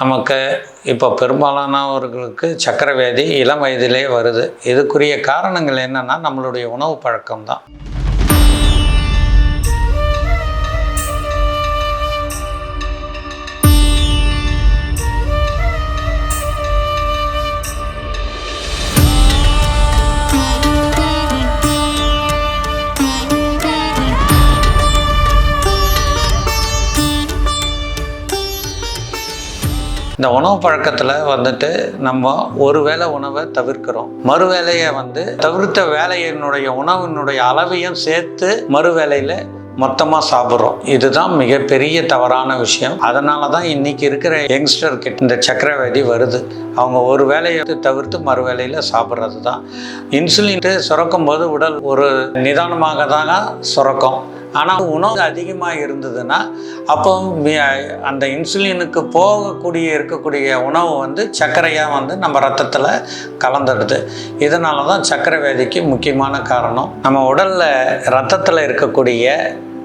நமக்கு இப்போ பெரும்பாலானவர்களுக்கு சக்கரை வியாதி இளம் வயதிலே வருது. இதுக்குரிய காரணங்கள் என்னென்னா நம்மளுடைய உணவு பழக்கம் தான் இந்த உணவு பழக்கத்தில் வந்துட்டு நம்ம ஒரு வேளை உணவை தவிர்க்கிறோம். மறு வேலையை வந்து தவிர்த்த வேலையினுடைய உணவினுடைய அளவையும் சேர்த்து மறு வேளையில் மொத்தமாக சாப்பிட்றோம். இதுதான் மிகப்பெரிய தவறான விஷயம். அதனால தான் இன்றைக்கி இருக்கிற யங்ஸ்டர் கிட்ட இந்த சக்கரவதி வருது. அவங்க ஒரு வேலையை தவிர்த்து மறு வேலையில் சாப்பிட்றது தான் இன்சுலின் சுரக்கும் போது உடல் ஒரு நிதானமாக தாங்க சுரக்கும். ஆனால் உணவு அதிகமாக இருந்ததுன்னா அப்போ மி- அந்த இன்சுலினுக்கு போகக்கூடிய இருக்கக்கூடிய உணவு வந்து சர்க்கரையாக வந்து நம்ம ரத்தத்தில் கலந்துடுது. இதனால தான் சர்க்கரை வியாதிக்கு முக்கியமான காரணம். நம்ம உடலில் ரத்தத்தில் இருக்கக்கூடிய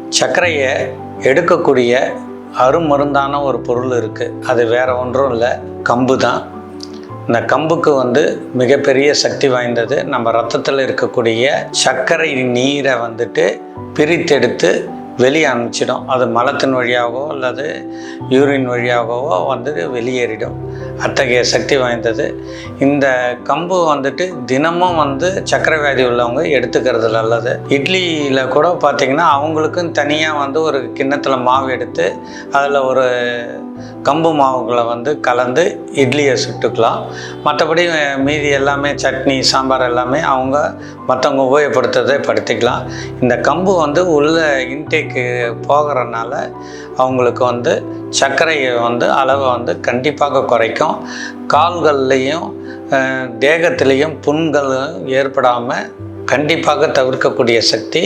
சர்க்கரையை எடுக்கக்கூடிய அருமருந்தான ஒரு பொருள் இருக்குது அது வேறு ஒன்றும் இல்லை கம்பு தான் இந்த கம்புக்கு வந்து மிகப்பெரிய சக்தி வாய்ந்தது. நம்ம ரத்தத்தில் இருக்கக்கூடிய சர்க்கரை நீரை வந்துட்டு பிரித்தெடுத்து வெளியே அனுப்பிச்சிடும். அது மலத்தின் வழியாகவோ அல்லது யூரின் வழியாகவோ வந்து வெளியேறிடும். அத்தகைய சக்தி வாய்ந்தது. இந்த கம்பு வந்துட்டு தினமும் வந்து சக்கரை வியாதி உள்ளவங்க எடுத்துக்கிறது நல்லது. இட்லியில் கூட பார்த்திங்கன்னா அவங்களுக்கும் தனியாக வந்து ஒரு கிண்ணத்தில் மாவு எடுத்து அதில் ஒரு கம்பு மாவுகளை வந்து கலந்து இட்லியை சுட்டுக்கலாம். மற்றபடி மீதி எல்லாமே சட்னி சாம்பார் எல்லாமே அவங்க மற்றவங்க உபயோகப்படுத்துறதை படுத்திக்கலாம். இந்த கம்பு வந்து உள்ள வேலைக்கு போகிறனால அவங்களுக்கு வந்து சர்க்கரையை வந்து அளவை வந்து கண்டிப்பாக குறைக்கும். கால்கள்லேயும் தேகத்திலையும் புண்கள் ஏற்படாமல் கண்டிப்பாக தவிர்க்கக்கூடிய சக்தி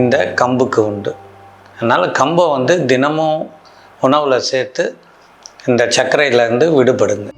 இந்த கம்புக்கு உண்டு. அதனால் கம்பை வந்து தினமும் உணவில் சேர்த்து இந்த சர்க்கரையிலேருந்து விடுபடுங்க.